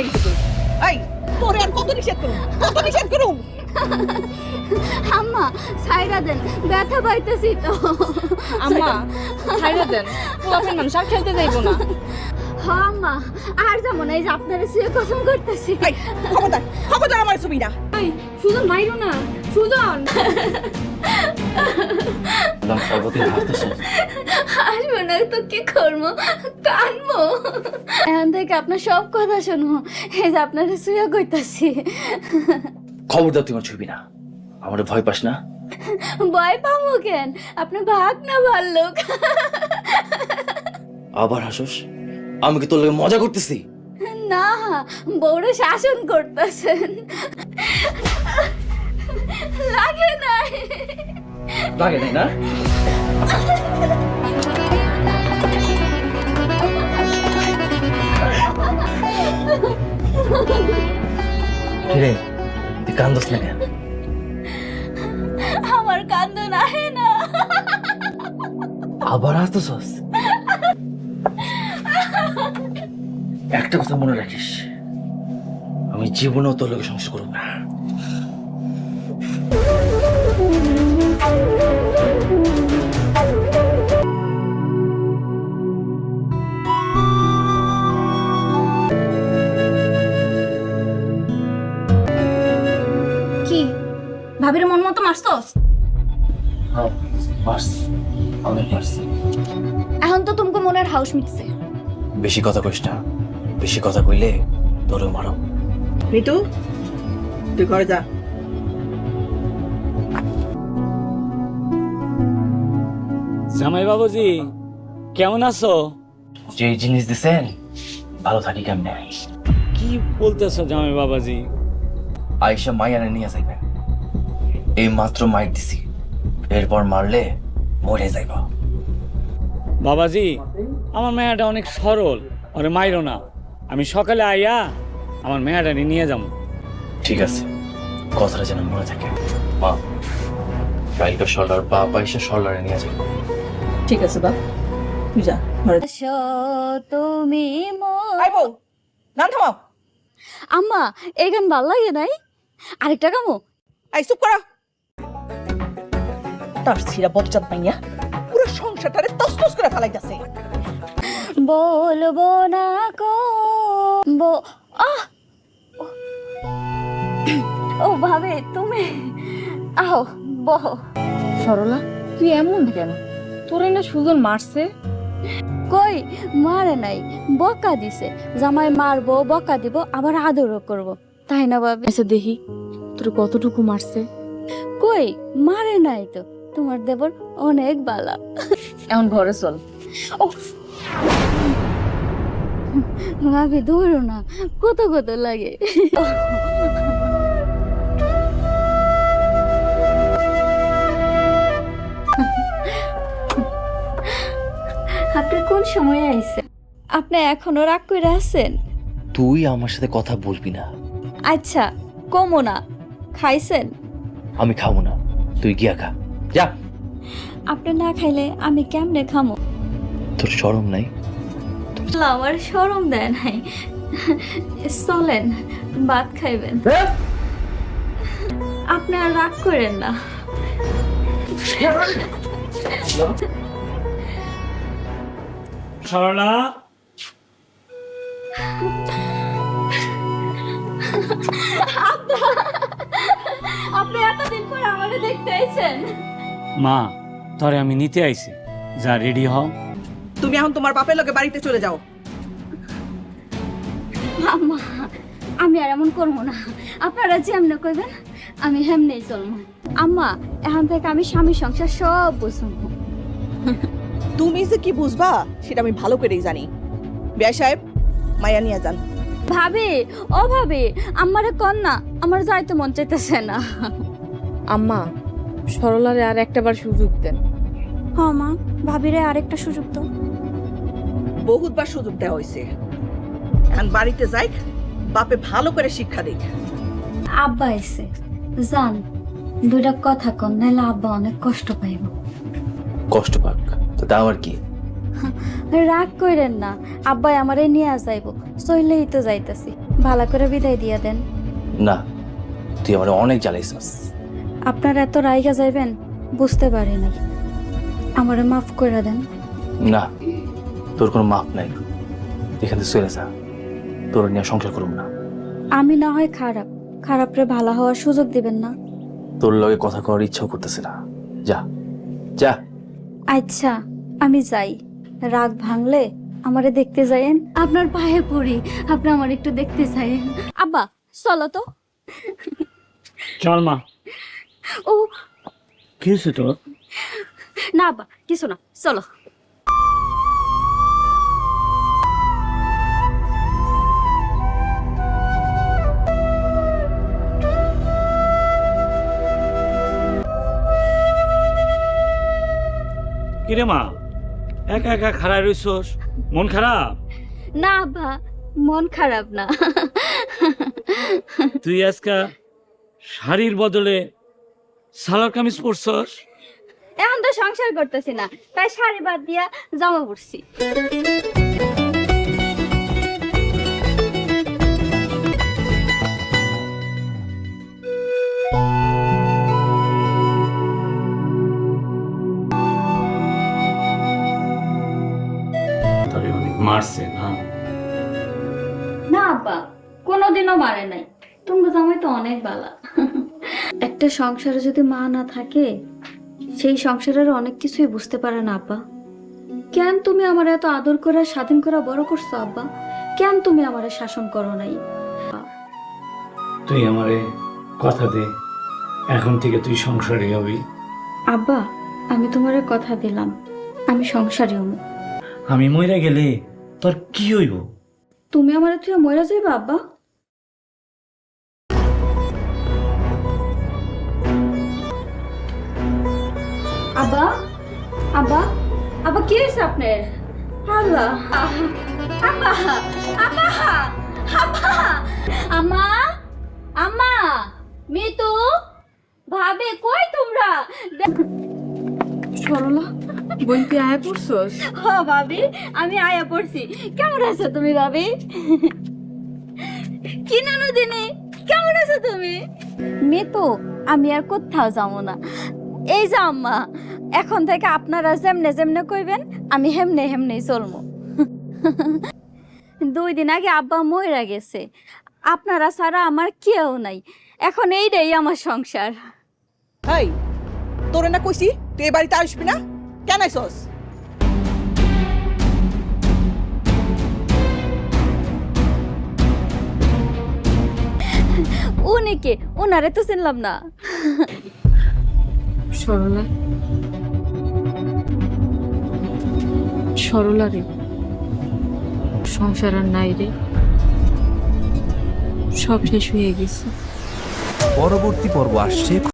এই। এই তোরে আর কত নিষেধ করুম? কত নিষেধ করুম? আম্মা সাইরা দেন ব্যথা পাইতেছি তো। আম্মা ছাইড়া দেন। মানুষ আর খেলতে যাইবো না। হ আম্মা আর যাব না এই যে আপনারা শুয়ে কসম করতেছি। খবরদার খবরদার আমার ছবি না সুজন মাইরো না। সুজন! বললাম সর্বতি হাসতেছে আসব না তো কি করব কানবো এখন থেকে আপনার সব কথা শুনব এই যে আপনারা কইতাছি খবর দাও তোমার ছবি না আমার ভয় পাস না ভয় পাবো কেন আপনি ভাগ না ভাল্লুক আবার হাসোস আমি কি তোর লাগে মজা করতেছি না বউরে শাসন করতেছেন লাগে নাই লাগে নাই না কিরে তুই কান্দস না কেন আমার কান্দ নাহে না আবার হাসতেছস একটা কথা মনে রাখিস আমি জীবনেও তোর লোকে সংসার করব না কি? ভাবির মন মতো মারছস? হ্যাঁ এখন তো তোমাকে মনের হাউস মিটছে। বেশি কথা কইস না। বেশি কথা কইলে তোরে মারো মিতু তুই ঘরে যা। জামাই বাবুজি কেমন আছো? যে জিনিস দিছেন ভালো থাকি কেমনে? কি বলতেছো জামাই বাবাজি আয়সা মাইয়ানে নিয়ে যাইবেন। এই মাত্র মাইক দিছি। এরপর মারলে মরে যাইব। বাবাজি আমার মেয়াটা অনেক সরল আরে মাইরো না। আমি সকালে আইয়া আমার মেয়াটা নিয়ে যাব। ঠিক আছে। কথাটা যেন মনে থাকে। মা কালকে সরলার বাপ আইসা সরলারে নিয়ে যাইব। ঠিক আছে বাপ তুই যা ঘরে। তুমি মোর আই বউ গান থামাও। আম্মা এই গান ভালো লাগে নাই? আরেকটা গামো। এই চুপ করা। তার ছিড়া বদজাত মাইয়া পুরো সংসারটারে তসতস করে ফেলাইতাছে। বলব না কো বো আহ! ও ভাবে তুমি আহ বহ। সরলা তুই এমন কেন? তোরে না সুজন মারছে? কই? মারে নাই। বকা দিছে। জামাই মারবো বকা দিব আবার আদরও করব। তাই না ভাবে? আচ্ছা দেখি তোর কতটুকু মারছে? কই? মারে নাই তো। তোমার দেবর অনেক বালা। এখন ঘরে চল। ভাবি ধরো না। কত কত লাগে। আপনি কোন সময় আইছেন? আপনি এখনও রাগ করে আছেন? তুই আমার সাথে কথা বলবি না। আচ্ছা কমো না। খাইছেন? আমি খাব না। তুই গিয়া খা। যা। আপনি না খাইলে আমি কেমনে খামো? তোর শরম নাই? আমার শরম দেয় নাই। চলেন ভাত খাইবেন। আপনি আর রাগ করেন না। সরলা। আপনি এতদিন পর আমাকে দেখতে আইছেন। মা তরে আমি নিতে আইছি। যা রেডি হও। তুমি এখন তোমার বাপের লোকে বাড়িতে চলে যাও। আম্মা আমি আর এমন করব না। আপনারা যেমনে কইবেন আমি হেমনেই চলবো। আম্মা এখন থেকে আমি স্বামী সংসার সব বুঝব তুমি যে কি বুঝবা সেটা আমি ভালো করেই জানি। বিয়া সাহেব মায়া নিয়ে যান। ভাবে ও ভাবি আমারে কন না আমার যাইতে মন চাইতেছে না। আম্মা সরলারে আর একটাবার সুযোগ দেন। হ্যাঁ মা ভাবিরে আরেকটা সুযোগ তো বহুতবার সুযোগ দেওয়া হয়েছে এখন বাড়িতে যাই বাপে ভালো করে শিক্ষা দিক। আব্বা এসে জান দুইটা কথা কন নাহলে আব্বা অনেক কষ্ট পাইব। কষ্ট পাক। তো তা আমার কি? রাগ কইরেন না আব্বাই আমারে নিয়ে যাইব চইলেই তো যাইতাছি। ভালো করে বিদায় দিয়া দেন। না তুই আমার অনেক জ্বালাইছিস। আপনার এত রাইগা যাইবেন বুঝতে পারি নাই। আমারে মাফ করে দেন। না তোর কোনো মাপ নাই। এখান থেকে চলে যা। তোর নিয়ে সংসার করুম না। আমি না হয় খারাপ খারাপরে ভালো হওয়ার সুযোগ দিবেন না। তোর লগে কথা করার ইচ্ছাও করতেছে না। যা যা। আচ্ছা আমি যাই। রাগ ভাঙলে আমারে দেখতে যাইন আপনার পায়ে পড়ি আপনি আমার একটু দেখতে চাইেন আব্বা চলো তো। চল মা। ও। কি হয়েছে তোর? না আব্বা কিছু না চলো। কিরে মা? একা একা খারাপ রইছস? মন খারাপ? না আব্বা মন খারাপ না। তুই আজকা শাড়ির বদলে সালোয়ার কামিজ পরছস? এখন তো সংসার করতেছি না তাই শাড়ি বাদ দিয়া জামা পড়ছি কোনোদিনও মারে নাই। তুমি জামাই তো অনেক বালা। একটা সংসারে যদি মা না থাকে সেই সংসারের অনেক কিছুই বুঝতে পারে না আব্বা। কেন তুমি আমার এত আদর করে স্বাধীন করা বড় করছ আব্বা? কেন তুমি আমারে শাসন করো নাই? তুই আমারে কথা দে। এখন থেকে তুই সংসারী হবি। আব্বা আমি তোমারে কথা দিলাম। আমি সংসারী হব। আমি মইরা গেলে তোর কি হইব? তুমি আমার তুই মরে যাইবা আব্বা? আব্বা আব্বা আব্বা কি হয়েছে আপনার? আল্লাহ আব্বা আব্বা আব্বা আম্মা আম্মা মিতু ভাবে কই তোমরা? সরলা বোন তুই আয় পড়ছস? হ ভাবি আমি আয়া পড়ছি। কেমন আছো তুমি ভাবি? কি নানু দিনে? কেমন আছো তুমি? মেতো আমি আর কোথাও যাব না। এই যে আম্মা এখন থেকে আপনারা যেমনে যেমনে কইবেন আমি হেমনে হেমনেই চলবো দুই দিন আগে আব্বা মইরা গেছে। আপনারা ছাড়া আমার কেউ নাই। এখন এইটাই আমার সংসার। হাই তোরে না কইছি তুই এ বাড়িতে আসবি না? কেন আইসস উনি কে? ওনারে তো চিনলাম না। সরলা। সরলা রে। সংসার আর নাই রে। সব শেষ হয়ে গেছে। পরবর্তী পর্ব আসছে।